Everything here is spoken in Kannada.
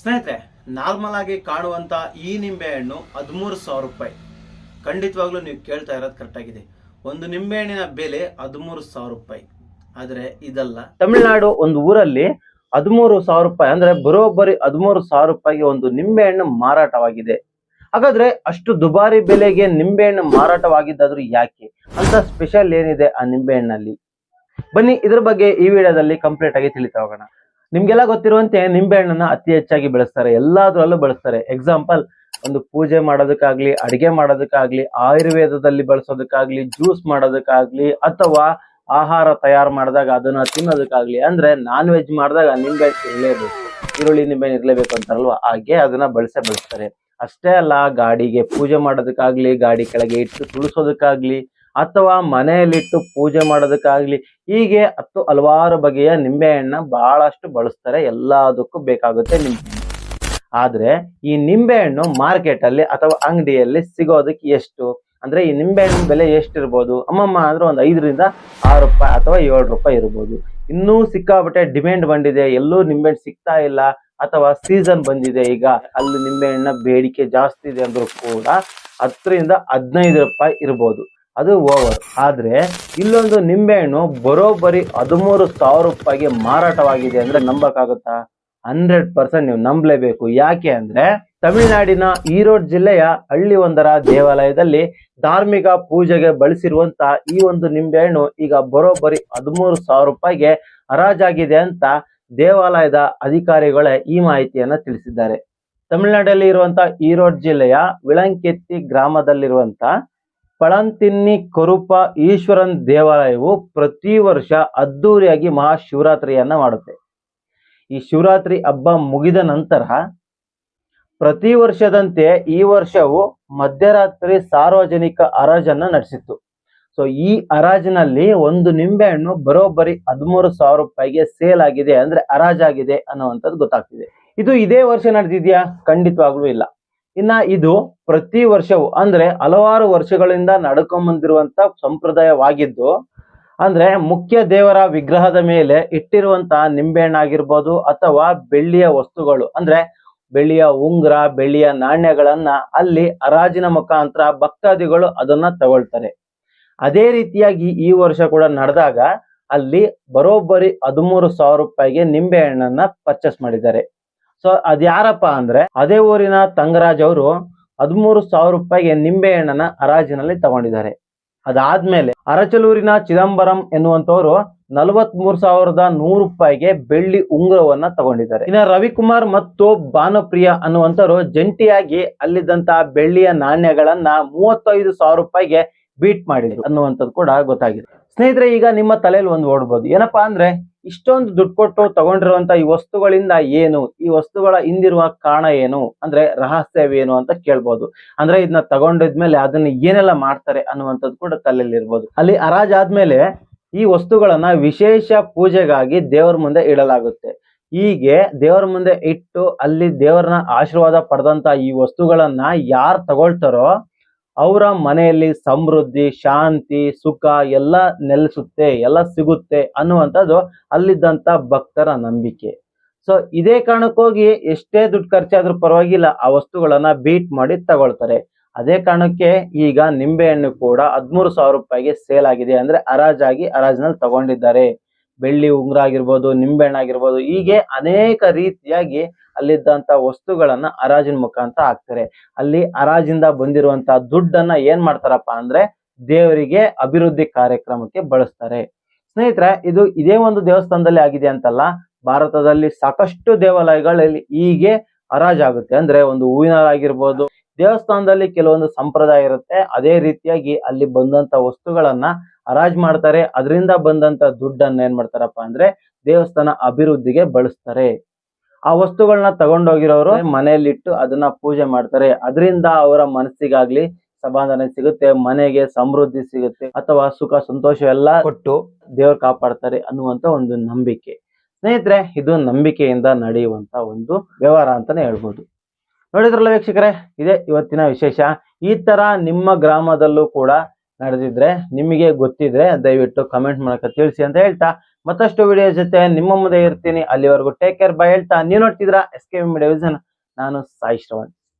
ಸ್ನೇಹಿತರೆ ನಾರ್ಮಲ್ ಆಗಿ ಕಾಣುವಂತ ಈ ನಿಂಬೆ ಹಣ್ಣು ಹದಿಮೂರು ಸಾವಿರ ರೂಪಾಯಿ. ಖಂಡಿತವಾಗ್ಲೂ ನೀವು ಕೇಳ್ತಾ ಇರೋದು ಕರೆಕ್ಟ್ ಆಗಿದೆ. ಒಂದು ನಿಂಬೆ ಹಣ್ಣಿನ ಬೆಲೆ ಹದಿಮೂರು ಸಾವಿರ ರೂಪಾಯಿ. ಆದ್ರೆ ಇದಲ್ಲ. ತಮಿಳುನಾಡು ಒಂದು ಊರಲ್ಲಿ ಹದಿಮೂರು ಸಾವಿರ ರೂಪಾಯಿ, ಅಂದ್ರೆ ಬರೋಬ್ಬರಿ ಹದಿಮೂರು ಸಾವಿರ ರೂಪಾಯಿಗೆ ಒಂದು ನಿಂಬೆಹಣ್ಣು ಮಾರಾಟವಾಗಿದೆ. ಹಾಗಾದ್ರೆ ಅಷ್ಟು ದುಬಾರಿ ಬೆಲೆಗೆ ನಿಂಬೆಹಣ್ಣು ಮಾರಾಟವಾಗಿದ್ದಾದ್ರೂ ಯಾಕೆ? ಅಂತ ಸ್ಪೆಷಲ್ ಏನಿದೆ ಆ ನಿಂಬೆಹಣ್ಣಲ್ಲಿ ಬನ್ನಿ, ಇದ್ರ ಬಗ್ಗೆ ಈ ವಿಡಿಯೋದಲ್ಲಿ ಕಂಪ್ಲೀಟ್ ಆಗಿ ತಿಳಿತಾ ಹೋಗೋಣ. ನಿಮ್ಗೆಲ್ಲ ಗೊತ್ತಿರುವಂತೆ ನಿಂಬೆಹಣ್ಣನ್ನ ಅತಿ ಹೆಚ್ಚಾಗಿ ಬೆಳೆಸ್ತಾರೆ. ಎಲ್ಲಾದ್ರಲ್ಲೂ ಬಳಸ್ತಾರೆ. ಎಕ್ಸಾಂಪಲ್ ಒಂದು ಪೂಜೆ ಮಾಡೋದಕ್ಕಾಗ್ಲಿ, ಅಡಿಗೆ ಮಾಡೋದಕ್ಕಾಗ್ಲಿ, ಆಯುರ್ವೇದದಲ್ಲಿ ಬಳಸೋದಕ್ಕಾಗ್ಲಿ ಜ್ಯೂಸ್ ಮಾಡೋದಕ್ಕಾಗ್ಲಿ, ಅಥವಾ ಆಹಾರ ತಯಾರು ಮಾಡಿದಾಗ ಅದನ್ನ ತಿನ್ನೋದಕ್ಕಾಗ್ಲಿ, ಅಂದ್ರೆ ನಾನ್ ವೆಜ್ ಮಾಡಿದಾಗ ನಿಂಬೆ ಇರಲೇಬೇಕು. ಈರುಳ್ಳಿ ನಿಂಬೆ ಇರಲೇಬೇಕು ಅಂತಾರಲ್ವ? ಹಾಗೆ ಅದನ್ನ ಬಳಸೇ ಬಳಸ್ತಾರೆ. ಅಷ್ಟೇ ಅಲ್ಲ, ಗಾಡಿಗೆ ಪೂಜೆ ಮಾಡೋದಕ್ಕಾಗ್ಲಿ, ಗಾಡಿ ಕೆಳಗೆ ಇಟ್ಟು ತುಳಿಸೋದಕ್ಕಾಗ್ಲಿ ಅಥವಾ ಮನೆಯಲ್ಲಿಟ್ಟು ಪೂಜೆ ಮಾಡೋದಕ್ಕಾಗಲಿ, ಹೀಗೆ ಹತ್ತು ಹಲವಾರು ಬಗೆಯ ನಿಂಬೆಹಣ್ಣ ಬಹಳಷ್ಟು ಬಳಸ್ತಾರೆ. ಎಲ್ಲದಕ್ಕೂ ಬೇಕಾಗುತ್ತೆ ನಿಂಬೆ ಆದರೆ ಈ ನಿಂಬೆಹಣ್ಣು ಮಾರ್ಕೆಟಲ್ಲಿ ಅಥವಾ ಅಂಗಡಿಯಲ್ಲಿ ಸಿಗೋದಕ್ಕೆ ಎಷ್ಟು? ಅಂದ್ರೆ ಈ ನಿಂಬೆಹಣ್ಣಿನ ಬೆಲೆ ಎಷ್ಟಿರ್ಬೋದು? ಅಮ್ಮಮ್ಮ ಅಂದ್ರೆ ಒಂದು ಐದರಿಂದ ಆರು ರೂಪಾಯಿ ಅಥವಾ ಏಳು ರೂಪಾಯಿ ಇರ್ಬೋದು. ಇನ್ನೂ ಸಿಕ್ಕಾಬಿಟ್ಟೆ ಡಿಮ್ಯಾಂಡ್ ಬಂದಿದೆ. ಎಲ್ಲೂ ನಿಂಬೆಹಣ್ಣು ಸಿಗ್ತಾ ಇಲ್ಲ ಅಥವಾ ಸೀಸನ್ ಬಂದಿದೆ ಈಗ. ಅಲ್ಲಿ ನಿಂಬೆಹಣ್ಣ ಬೇಡಿಕೆ ಜಾಸ್ತಿ ಇದೆ ಅಂದರೂ ಕೂಡ ಹತ್ತರಿಂದ ಹದಿನೈದು ರೂಪಾಯಿ ಇರ್ಬೋದು. ಅದು ಓವರ್. ಆದ್ರೆ ಇಲ್ಲೊಂದು ನಿಂಬೆಹಣ್ಣು ಬರೋಬ್ಬರಿ ಹದಿಮೂರು ಸಾವಿರ ರೂಪಾಯಿಗೆ ಮಾರಾಟವಾಗಿದೆ ಅಂದ್ರೆ ನಂಬಕ್ಕಾಗುತ್ತಾ? ಹಂಡ್ರೆಡ್ ಪರ್ಸೆಂಟ್ ನೀವು ನಂಬಲೇಬೇಕು. ಯಾಕೆ ಅಂದ್ರೆ ತಮಿಳುನಾಡಿನ ಈರೋಡ್ ಜಿಲ್ಲೆಯ ಹಳ್ಳಿ ಒಂದರ ದೇವಾಲಯದಲ್ಲಿ ಧಾರ್ಮಿಕ ಪೂಜೆಗೆ ಬಳಸಿರುವಂತ ಈ ಒಂದು ನಿಂಬೆಹಣ್ಣು ಈಗ ಬರೋಬ್ಬರಿ ಹದಿಮೂರು ಸಾವಿರ ರೂಪಾಯಿಗೆ ಹರಾಜಾಗಿದೆ ಅಂತ ದೇವಾಲಯದ ಅಧಿಕಾರಿಗಳೇ ಈ ಮಾಹಿತಿಯನ್ನ ತಿಳಿಸಿದ್ದಾರೆ. ತಮಿಳುನಾಡಲ್ಲಿ ಇರುವಂತಹ ಈರೋಡ್ ಜಿಲ್ಲೆಯ ವಿಳಂಕೆತ್ತಿ ಗ್ರಾಮದಲ್ಲಿರುವಂತ ಪಳಂತಿನ್ನಿ ಕೊರುಪ ಈಶ್ವರನ್ ದೇವಾಲಯವು ಪ್ರತಿ ವರ್ಷ ಅದ್ದೂರಿಯಾಗಿ ಮಹಾಶಿವರಾತ್ರಿಯನ್ನ ಮಾಡುತ್ತೆ. ಈ ಶಿವರಾತ್ರಿ ಹಬ್ಬ ಮುಗಿದ ನಂತರ ಪ್ರತಿ ವರ್ಷದಂತೆ ಈ ವರ್ಷವು ಮಧ್ಯರಾತ್ರಿ ಸಾರ್ವಜನಿಕ ಹರಾಜನ್ನ ನಡೆಸಿತ್ತು. ಸೊ ಈ ಹರಾಜಿನಲ್ಲಿ ಒಂದು ನಿಂಬೆಹಣ್ಣು ಬರೋಬ್ಬರಿ ಹದಿಮೂರು ಸಾವಿರ ರೂಪಾಯಿಗೆ ಸೇಲ್ ಆಗಿದೆ ಅಂದ್ರೆ ಹರಾಜಾಗಿದೆ ಅನ್ನುವಂಥದ್ದು ಗೊತ್ತಾಗ್ತಿದೆ. ಇದು ಇದೇ ವರ್ಷ ನಡೆದಿದ್ಯಾ? ಖಂಡಿತವಾಗ್ಲೂ ಇಲ್ಲ. ಇನ್ನ ಇದು ಪ್ರತಿ ವರ್ಷವೂ ಅಂದ್ರೆ ಹಲವಾರು ವರ್ಷಗಳಿಂದ ನಡ್ಕೊಂಬಂದಿರುವಂತ ಸಂಪ್ರದಾಯವಾಗಿದ್ದು, ಅಂದ್ರೆ ಮುಖ್ಯ ದೇವರ ವಿಗ್ರಹದ ಮೇಲೆ ಇಟ್ಟಿರುವಂತಹ ನಿಂಬೆಹಣ್ಣಾಗಿರ್ಬೋದು ಅಥವಾ ಬೆಳ್ಳಿಯ ವಸ್ತುಗಳು, ಅಂದ್ರೆ ಬೆಳ್ಳಿಯ ಉಂಗ್ರ, ಬೆಳ್ಳಿಯ ನಾಣ್ಯಗಳನ್ನ ಅಲ್ಲಿ ಹರಾಜಿನ ಮುಖಾಂತರ ಭಕ್ತಾದಿಗಳು ಅದನ್ನ ತಗೊಳ್ತಾರೆ. ಅದೇ ರೀತಿಯಾಗಿ ಈ ವರ್ಷ ಕೂಡ ನಡೆದಾಗ ಅಲ್ಲಿ ಬರೋಬ್ಬರಿ ಹದಿಮೂರು ಸಾವಿರ ರೂಪಾಯಿಗೆ ನಿಂಬೆಹಣ್ಣನ್ನ ಪರ್ಚೇಸ್ ಮಾಡಿದ್ದಾರೆ. ಸೊ ಅದ್ ಯಾರಪ್ಪ ಅಂದ್ರೆ ಅದೇ ಊರಿನ ತಂಗರಾಜ್ ಅವರು ಹದಿಮೂರು ಸಾವಿರ ರೂಪಾಯಿಗೆ ನಿಂಬೆಹಣ್ಣನ್ನ ಹರಾಜಿನಲ್ಲಿ ತಗೊಂಡಿದ್ದಾರೆ. ಅದಾದ್ಮೇಲೆ ಅರಚಲೂರಿನ ಚಿದಂಬರಂ ಎನ್ನುವಂತವರು ನಲವತ್ ಮೂರ್ ಸಾವಿರದ ನೂರು ರೂಪಾಯಿಗೆ ಬೆಳ್ಳಿ ಉಂಗುರವನ್ನ ತಗೊಂಡಿದ್ದಾರೆ. ಇನ್ನ ರವಿಕುಮಾರ್ ಮತ್ತು ಭಾನುಪ್ರಿಯ ಅನ್ನುವಂಥವ್ರು ಜಂಟಿಯಾಗಿ ಅಲ್ಲಿದ್ದಂತಹ ಬೆಳ್ಳಿಯ ನಾಣ್ಯಗಳನ್ನ ಮೂವತ್ತೈದು ಸಾವಿರ ರೂಪಾಯಿಗೆ ಬೀಟ್ ಮಾಡಿದ್ರು ಅನ್ನುವಂಥದ್ದು ಕೂಡ ಗೊತ್ತಾಗಿದೆ. ಸ್ನೇಹಿತರೆ, ಈಗ ನಿಮ್ಮ ತಲೆಯಲ್ಲಿ ಒಂದು ಓಡ್ಬೋದು. ಏನಪ್ಪಾ ಅಂದ್ರೆ ಇಷ್ಟೊಂದು ದುಡ್ಡು ಕೊಟ್ಟು ತಗೊಂಡಿರುವಂತ ಈ ವಸ್ತುಗಳಿಂದ ಏನು, ಈ ವಸ್ತುಗಳ ಹಿಂದಿರುವ ಕಾರಣ ಏನು, ಅಂದ್ರೆ ರಹಸ್ಯವೇನು ಅಂತ ಕೇಳ್ಬೋದು. ಅಂದ್ರೆ ಇದನ್ನ ತಗೊಂಡಿದ್ಮೇಲೆ ಅದನ್ನ ಏನೆಲ್ಲ ಮಾಡ್ತಾರೆ ಅನ್ನುವಂಥದ್ದು ಕೂಡ ತಲೆಯಲ್ಲಿ ಇರ್ಬೋದು ಅಲ್ಲಿ ಅರಾಜ್ ಆದ್ಮೇಲೆ ಈ ವಸ್ತುಗಳನ್ನ ವಿಶೇಷ ಪೂಜೆಗಾಗಿ ದೇವರ ಮುಂದೆ ಇಡಲಾಗುತ್ತೆ. ಹೀಗೆ ದೇವರ ಮುಂದೆ ಇಟ್ಟು ಅಲ್ಲಿ ದೇವರನ್ನ ಆಶೀರ್ವಾದ ಪಡೆದಂತ ಈ ವಸ್ತುಗಳನ್ನ ಯಾರು ತಗೊಳ್ತಾರೋ ಅವರ ಮನೆಯಲ್ಲಿ ಸಮೃದ್ಧಿ, ಶಾಂತಿ, ಸುಖ ಎಲ್ಲ ನೆಲೆಸುತ್ತೆ, ಎಲ್ಲ ಸಿಗುತ್ತೆ ಅನ್ನುವಂಥದ್ದು ಅಲ್ಲಿದ್ದಂಥ ಭಕ್ತರ ನಂಬಿಕೆ. ಸೊ ಇದೇ ಕಾರಣಕ್ಕೋಗಿ ಎಷ್ಟೇ ದುಡ್ಡು ಖರ್ಚಾದ್ರೂ ಪರವಾಗಿಲ್ಲ ಆ ವಸ್ತುಗಳನ್ನ ಬೀಟ್ ಮಾಡಿ ತಗೊಳ್ತಾರೆ. ಅದೇ ಕಾರಣಕ್ಕೆ ಈಗ ನಿಂಬೆಹಣ್ಣು ಕೂಡ ಹದಿಮೂರು ಸಾವಿರ ರೂಪಾಯಿಗೆ ಸೇಲ್ ಆಗಿದೆ. ಅಂದ್ರೆ ಹರಾಜಾಗಿ ಹರಾಜಿನಲ್ಲಿ ತಗೊಂಡಿದ್ದಾರೆ. ಬೆಳ್ಳಿ ಉಂಗುರ ಆಗಿರ್ಬೋದು ನಿಂಬೆಹಣ್ಣು ಆಗಿರ್ಬೋದು, ಹೀಗೆ ಅನೇಕ ರೀತಿಯಾಗಿ ಅಲ್ಲಿದ್ದಂತ ವಸ್ತುಗಳನ್ನ ಹರಾಜಿನ ಮುಖಾಂತರ ಹಾಕ್ತಾರೆ. ಅಲ್ಲಿ ಹರಾಜಿಂದ ಬಂದಿರುವಂತಹ ದುಡ್ಡನ್ನ ಏನ್ ಮಾಡ್ತಾರಪ್ಪ ಅಂದ್ರೆ ದೇವರಿಗೆ ಅಭಿವೃದ್ಧಿ ಕಾರ್ಯಕ್ರಮಕ್ಕೆ ಬಳಸ್ತಾರೆ. ಸ್ನೇಹಿತರೆ, ಇದು ಇದೇ ಒಂದು ದೇವಸ್ಥಾನದಲ್ಲಿ ಆಗಿದೆ ಅಂತಲ್ಲ, ಭಾರತದಲ್ಲಿ ಸಾಕಷ್ಟು ದೇವಾಲಯಗಳಲ್ಲಿ ಹೀಗೆ ಹರಾಜಾಗುತ್ತೆ. ಅಂದ್ರೆ ಒಂದು ಹೂವಿನ ಆಗಿರ್ಬೋದು ದೇವಸ್ಥಾನದಲ್ಲಿ ಕೆಲವೊಂದು ಸಂಪ್ರದಾಯ ಇರುತ್ತೆ. ಅದೇ ರೀತಿಯಾಗಿ ಅಲ್ಲಿ ಬಂದಂತ ವಸ್ತುಗಳನ್ನ ಹರಾಜ್ ಮಾಡ್ತಾರೆ. ಅದರಿಂದ ಬಂದಂತ ದುಡ್ಡನ್ನ ಏನ್ ಮಾಡ್ತಾರಪ್ಪ ಅಂದ್ರೆ ದೇವಸ್ಥಾನ ಅಭಿವೃದ್ಧಿಗೆ ಬಳಸ್ತಾರೆ. ಆ ವಸ್ತುಗಳನ್ನ ತಗೊಂಡೋಗಿರೋರು ಮನೆಯಲ್ಲಿಟ್ಟು ಅದನ್ನ ಪೂಜೆ ಮಾಡ್ತಾರೆ. ಅದರಿಂದ ಅವರ ಮನಸ್ಸಿಗಾಗ್ಲಿ ಸಮಾಧಾನ ಸಿಗುತ್ತೆ, ಮನೆಗೆ ಸಮೃದ್ಧಿ ಸಿಗುತ್ತೆ ಅಥವಾ ಸುಖ, ಸಂತೋಷ ಎಲ್ಲ ಕೊಟ್ಟು ದೇವ್ರು ಕಾಪಾಡ್ತಾರೆ ಅನ್ನುವಂತ ಒಂದು ನಂಬಿಕೆ. ಸ್ನೇಹಿತರೆ, ಇದು ನಂಬಿಕೆಯಿಂದ ನಡೆಯುವಂತ ಒಂದು ವ್ಯವಹಾರ ಅಂತಾನೆ ಹೇಳ್ಬೋದು. ನೋಡಿದ್ರಲ್ಲ ವೀಕ್ಷಕರೇ, ಇದೇ ಇವತ್ತಿನ ವಿಶೇಷ. ಈ ತರ ನಿಮ್ಮ ಗ್ರಾಮದಲ್ಲೂ ಕೂಡ ನಡೆದಿದ್ರೆ, ನಿಮಗೆ ಗೊತ್ತಿದ್ರೆ ದಯವಿಟ್ಟು ಕಮೆಂಟ್ ಮೂಲಕ ತಿಳಿಸಿ ಅಂತ ಹೇಳ್ತಾ, ಮತ್ತಷ್ಟು ವಿಡಿಯೋ ಜೊತೆ ನಿಮ್ಮ ಮುಂದೆ ಇರ್ತೀನಿ. ಅಲ್ಲಿವರೆಗೂ ಟೇಕ್ ಕೇರ್ ಬೈ ಹೇಳ್ತಾ. ನೀವು ನೋಡ್ತಿದ್ರ ಎಸ್ ಕೆ ವಿಡಿಯೋ ನಾನು ಸಾಯಿ ಶ್ರವಣ್.